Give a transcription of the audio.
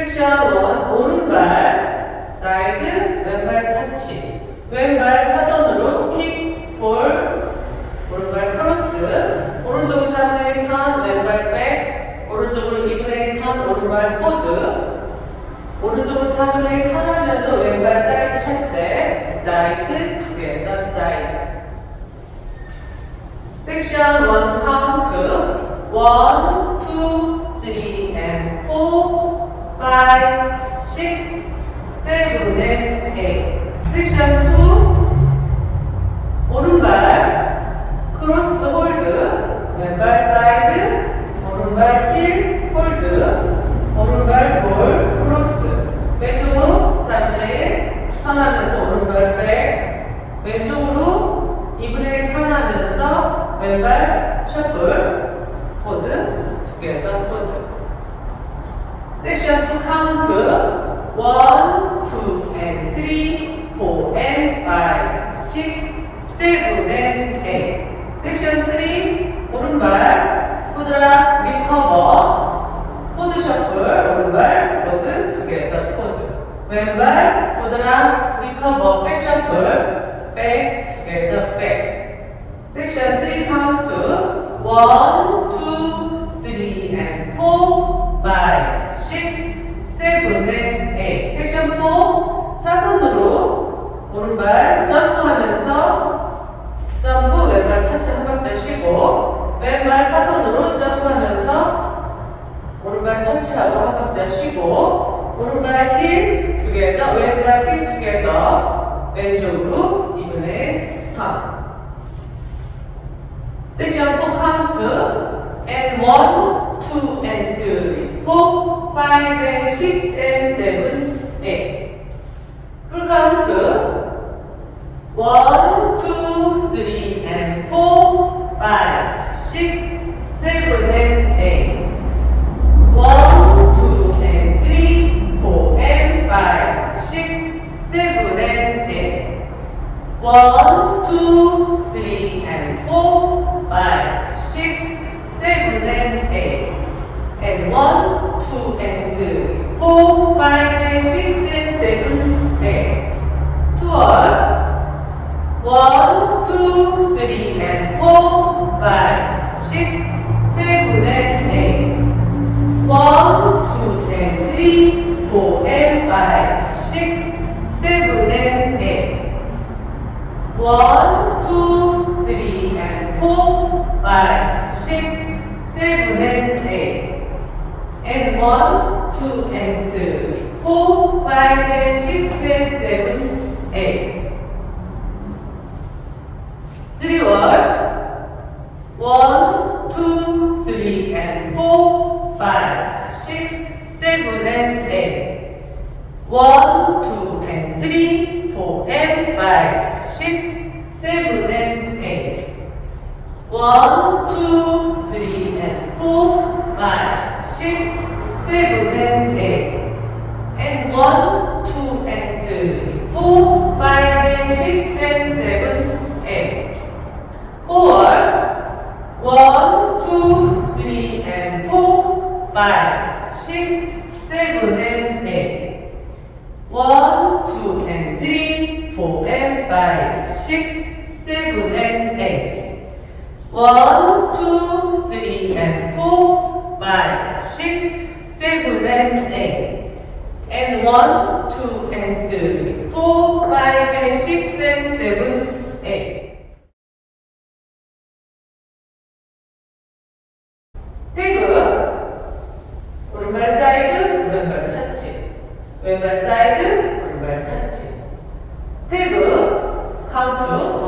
섹션 1 오른발 사이드 왼발 터치. 왼발 사선으로 킥, 볼. 오른발 크로스. 오른쪽으로 3분의 1 턴 왼발 백. 오른쪽으로 2분의 1 턴 오른발 포드. 오른쪽으로 4분의 1 턴하면서 왼발 사이드 샷세 사이드 투게더 사이드. 섹션 1 카운트. 1, 2, 3 and 4 5, 6, 7 and 8 섹션 2 오른발 크로스 홀드 왼발 사이드 오른발 힐 홀드 오른발 볼 크로스 왼쪽으로 3분의 1 턴하면서 오른발 백 왼쪽으로 2분의 1 턴하면서 왼발 셔플 포드 두개더 포드 섹션 2 카운트 1, 2 and 3 4 and 5 6 7 and 8 섹션 3 오른발 포드락 리커버 포드 셔플 오른발 포드 두개더 포드. 왼발 포드락 리커버 백 셔플 백 두개더 백. 섹션 3 카운트 1, 2, 3 and 4 5, 6, 7 and 8 섹션 4 사선으로 오른발 점프하면서 점프 왼발 터치 한 박자 쉬고 왼발 사선으로 점프하면서 오른발 터치하고 한 박자 쉬고 오른발 힐 두 개 더 왼발 힐 두 개 더 왼쪽으로 2분의 턴. 섹션 4 카운트 and 1, 2 and 3 4, 5 and 6 and 7, 8. Full count 1, 2, 3 and 4, 5, 6, 7 and 8. 1, 2 and 3, 4 and 5, 6, 7 and 8. 1, 2, 3 and 4, seven, eight, twelve, one, two, three, and four, five, six, seven, and eight, one, two, and three, four, and five, six, seven, and eight, one, two, three, and four, five, six, seven, and eight, and one, two, and three. 4, 5 and 6 and 7, 8 3월 1, 2, 3 and 4, 5, 6, 7 and 8 1, 2 and 3, 4 and 5, 6, 7 and 8 1, 2, 3 and 4, 5, 6, 7 five, six, seven, and eight. One, two, and three, four, and five, six, seven, and eight. One, two, three, and four, five, six, seven, and eight. And one, two, and three, four, five, and six, and seven, eight. 태그 터치 왼발 사이드 오른발 터치 태그 카운트 1, 2, 3, 4